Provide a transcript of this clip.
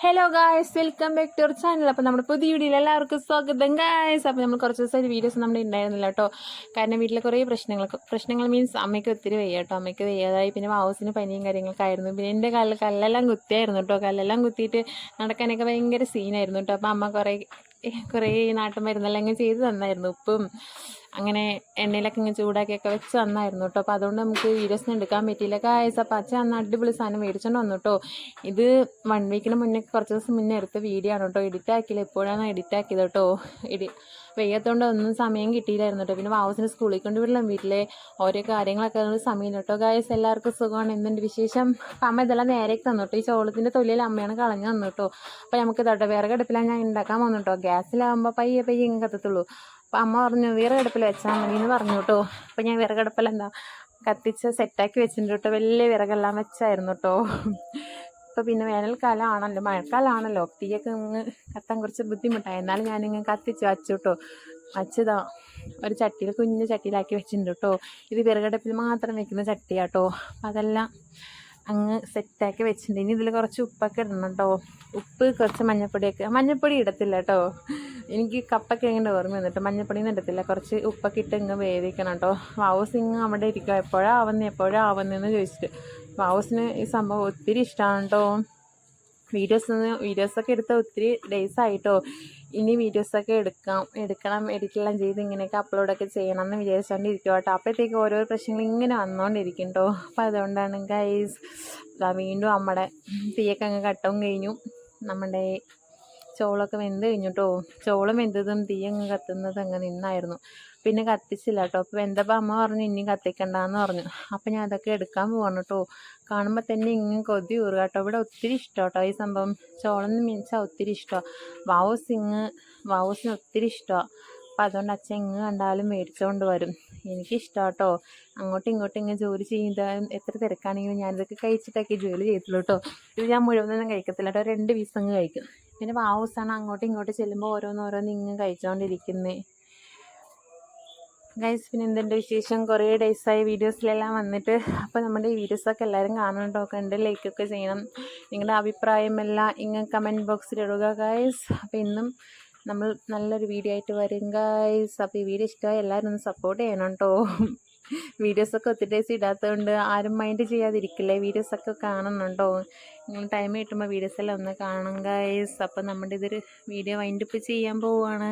Hello guys welcome back to our channel അപ്പോൾ നമ്മുടെ പുതിയ വീഡിയോയിൽ എല്ലാവർക്കും സ്വാഗതം ഗായ്സ് അപ്പോൾ നമ്മൾ കുറച്ച് ദിവസമായിട്ട് വീഡിയോസ് നമ്മുടെ ഉണ്ടായിരുന്നില്ല കേട്ടോ. കാരണം വീട്ടിലെ കുറേ പ്രശ്നങ്ങളൊക്കെ പ്രശ്നങ്ങൾ മീൻസ് അമ്മയ്ക്ക് ഒത്തിരി വയ്യ കേട്ടോ. അമ്മയ്ക്ക് വയ്യാതായി. പിന്നെ ഹൗസിന് പനിയും കാര്യങ്ങളൊക്കെ ആയിരുന്നു. പിന്നെ എന്റെ കല്ല് കല്ലെല്ലാം കുത്തിയായിരുന്നു കേട്ടോ. കല്ലെല്ലാം കുത്തിയിട്ട് നടക്കാനൊക്കെ ഭയങ്കര സീനായിരുന്നു കേട്ടോ. അപ്പോൾ അമ്മ കുറേ കുറേ നാട്ടുമരുന്നെല്ലാം ഇങ്ങനെ ചെയ്ത് തന്നായിരുന്നു ഉപ്പും. അങ്ങനെ എണ്ണയിലൊക്കെ ഇങ്ങനെ ചൂടാക്കിയൊക്കെ വെച്ച് തന്നായിരുന്നു കേട്ടോ. അപ്പോൾ അതുകൊണ്ട് നമുക്ക് വീഡിയോസ് എടുക്കാൻ പറ്റിയില്ല. കായസ് അപ്പോൾ അച്ഛൻ അന്ന് അടിപൊളി സാധനം മേടിച്ചോണ്ട് വന്നു കേട്ടോ. ഇത് വൺ വീക്കിന് മുന്നേ കുറച്ച് ദിവസം മുന്നേ എടുത്ത വീഡിയോ ആണ് കേട്ടോ. എഡിറ്റ് ആക്കിയില്ല. എപ്പോഴാണ് എഡിറ്റ് ആക്കിയത് കേട്ടോ. എഡി വെയ്യാത്തോണ്ട് ഒന്നും സമയം കിട്ടിയില്ലായിരുന്നു കേട്ടോ. പിന്നെ വാവസിന് സ്കൂളിൽ കൊണ്ട് വിടണം വീട്ടിലെ ഓരോ കാര്യങ്ങളൊക്കെ നമ്മൾ സമയം കേട്ടോ. ഗായസ് എല്ലാവർക്കും സുഖമാണ്. എന്തുണ്ട് വിശേഷം? അപ്പം അമ്മ ഇതെല്ലാം നേരേക്ക് തന്നു കേട്ടോ. ഈ ചോളത്തിന്റെ തൊലിയിൽ അമ്മയാണ് കളഞ്ഞു തന്നു കേട്ടോ. അപ്പോൾ നമുക്ക് തൊട്ട് വേറെ അടുപ്പിലാണ് ഞാൻ ഉണ്ടാക്കാൻ വന്നു കേട്ടോ. ഗ്യാസിലാകുമ്പോൾ പയ്യെ പയ്യെ ഇങ്ങനെ കത്തത്തുള്ളൂ. അപ്പം അമ്മ പറഞ്ഞു വിറകടുപ്പിൽ വെച്ചാൽ മതി എന്ന് പറഞ്ഞു കേട്ടോ അപ്പം ഞാൻ വിറകടുപ്പിൽ എന്താ കത്തിച്ച് സെറ്റാക്കി വെച്ചിട്ടുണ്ട് കേട്ടോ വലിയ വിറകെല്ലാം വെച്ചായിരുന്നു കേട്ടോ ഇപ്പോൾ പിന്നെ വേനൽക്കാലം ആണല്ലോ മഴക്കാലമാണല്ലോ തീയൊക്കെ ഇങ്ങ് കത്താൻ കുറച്ച് ബുദ്ധിമുട്ടായി. എന്നാലും ഞാനിങ്ങനെ കത്തിച്ച് വച്ചു കേട്ടോ വച്ചതാ ഒരു ചട്ടിയിൽ കുഞ്ഞു ചട്ടിയിലാക്കി വെച്ചിട്ടുണ്ട് കേട്ടോ ഇത് വിറകടുപ്പിൽ മാത്രം വെക്കുന്ന ചട്ടിയാട്ടോ അപ്പം അതെല്ലാം അങ്ങ് സെറ്റാക്കി വെച്ചിട്ടുണ്ട്. ഇനി ഇതിൽ കുറച്ച് ഉപ്പൊക്കെ ഇടണം കേട്ടോ ഉപ്പ് കുറച്ച് മഞ്ഞപ്പൊടിയൊക്കെ. മഞ്ഞപ്പൊടി ഇടത്തില്ല കേട്ടോ എനിക്ക് കപ്പൊക്കെ എങ്ങനെ ഓർമ്മ വന്നിട്ട് മഞ്ഞൾപ്പൊടിയൊന്നും ഇടത്തില്ല. കുറച്ച് ഉപ്പൊക്കെ ഇട്ട് ഇങ്ങ് വേവിക്കണം കേട്ടോ. വാവൂസ് ഇങ്ങ് അവിടെ ഇരിക്കുക എപ്പോഴാണ് ആവുന്നത് എപ്പോഴാണ് ആവുന്നതെന്ന് ചോദിച്ചിട്ട്. വാവൂസിന് ഈ സംഭവം ഒത്തിരി ഇഷ്ടമാണ് കേട്ടോ. വീഡിയോസ് വീഡിയോസൊക്കെ എടുത്ത ഒത്തിരി ഡേയ്സ് ആയിട്ടോ. ഇനി വീഡിയോസൊക്കെ എടുക്കാം. എടുക്കണം എഡിറ്റെല്ലാം ചെയ്ത് ഇങ്ങനെയൊക്കെ അപ്ലോഡൊക്കെ ചെയ്യണം എന്ന് വിചാരിച്ചുകൊണ്ടിരിക്കും കേട്ടോ. അപ്പോഴത്തേക്ക് ഓരോ പ്രശ്നങ്ങൾ ഇങ്ങനെ വന്നുകൊണ്ടിരിക്കും കേട്ടോ. അപ്പോൾ അതുകൊണ്ടാണ് ഗൈസ് വീണ്ടും നമ്മുടെ തീയൊക്കെ അങ്ങ് കട്ടവും കഴിഞ്ഞു. നമ്മുടെ ചോളൊക്കെ വെന്ത് കഴിഞ്ഞിട്ടോ. ചോളം വെന്തതും തീ അങ്ങ് കത്തുന്നതും അങ്ങ് നിന്നായിരുന്നു. പിന്നെ കത്തിച്ചില്ല കേട്ടോ അപ്പോൾ വെന്തപ്പോൾ അമ്മ പറഞ്ഞു ഇനി കത്തിക്കണ്ടെന്ന് പറഞ്ഞു. അപ്പോൾ ഞാൻ അതൊക്കെ എടുക്കാൻ പോവാണ് കേട്ടോ കാണുമ്പോൾ തന്നെ ഇങ്ങനെ കൊതി ഊറുക കേട്ടോ ഇവിടെ ഒത്തിരി ഇഷ്ടം കേട്ടോ ഈ സംഭവം. ചോളം എന്ന് മീൻസാൽ ഒത്തിരി ഇഷ്ടമാണ് വാവൂസ് ഇങ്ങ് വാവൂസിന് ഒത്തിരി ഇഷ്ടമാണ് അപ്പം അതുകൊണ്ട് അച്ഛൻ ഇങ്ങ് കണ്ടാലും മേടിച്ചുകൊണ്ട് വരും. എനിക്കിഷ്ടം കേട്ടോ അങ്ങോട്ടും ഇങ്ങോട്ടും ഇങ്ങനെ ജോലി ചെയ്ത എത്ര തിരക്കാണെങ്കിലും ഞാനിതൊക്കെ കഴിച്ചിട്ടൊക്കെ ജോലി ചെയ്തിട്ടുള്ളൂ കേട്ടോ ഇത് ഞാൻ മുഴുവനൊന്നും കഴിക്കത്തില്ല കേട്ടോ രണ്ട് പീസ് അങ്ങ് കഴിക്കും. പിന്നെ വാവൂസാണ് അങ്ങോട്ടും ഇങ്ങോട്ടും ചെല്ലുമ്പോൾ ഓരോന്നോരോന്ന് ഇങ്ങ് കഴിച്ചുകൊണ്ടിരിക്കുന്നത് ഗൈസ് പിന്നെ എന്തുണ്ട് വിശേഷം? കുറേ ഡേയ്സായി വീഡിയോസിലെല്ലാം വന്നിട്ട്. അപ്പോൾ നമ്മുടെ ഈ വീഡിയോസൊക്കെ എല്ലാവരും കേട്ടോ കണ്ട് ലൈക്കൊക്കെ ചെയ്യണം. നിങ്ങളുടെ അഭിപ്രായമെല്ലാം ഇങ്ങനെ കമന്റ് ബോക്സിൽ ഇടുക ഗൈസ് അപ്പോൾ ഇന്നും നമ്മൾ നല്ലൊരു വീഡിയോ ആയിട്ട് വരും ഗായ്സ് അപ്പോൾ ഈ വീഡിയോ ഇഷ്ടമായി എല്ലാവരും ഒന്ന് സപ്പോർട്ട് ചെയ്യണം കേട്ടോ വീഡിയോസൊക്കെ ഒത്തിരി ഡേയ്സ് ഇടാത്തതുകൊണ്ട് ആരും മൈൻഡ് ചെയ്യാതിരിക്കില്ലേ? വീഡിയോസൊക്കെ കാണുന്നുണ്ടോ നിങ്ങൾ ടൈം കിട്ടുമ്പോൾ വീഡിയോസെല്ലാം ഒന്ന് കാണണം ഗായ്സ് അപ്പോൾ നമ്മുടെ ഇതൊരു വീഡിയോ വൈൻഡപ്പ് ചെയ്യാൻ പോവുകയാണ്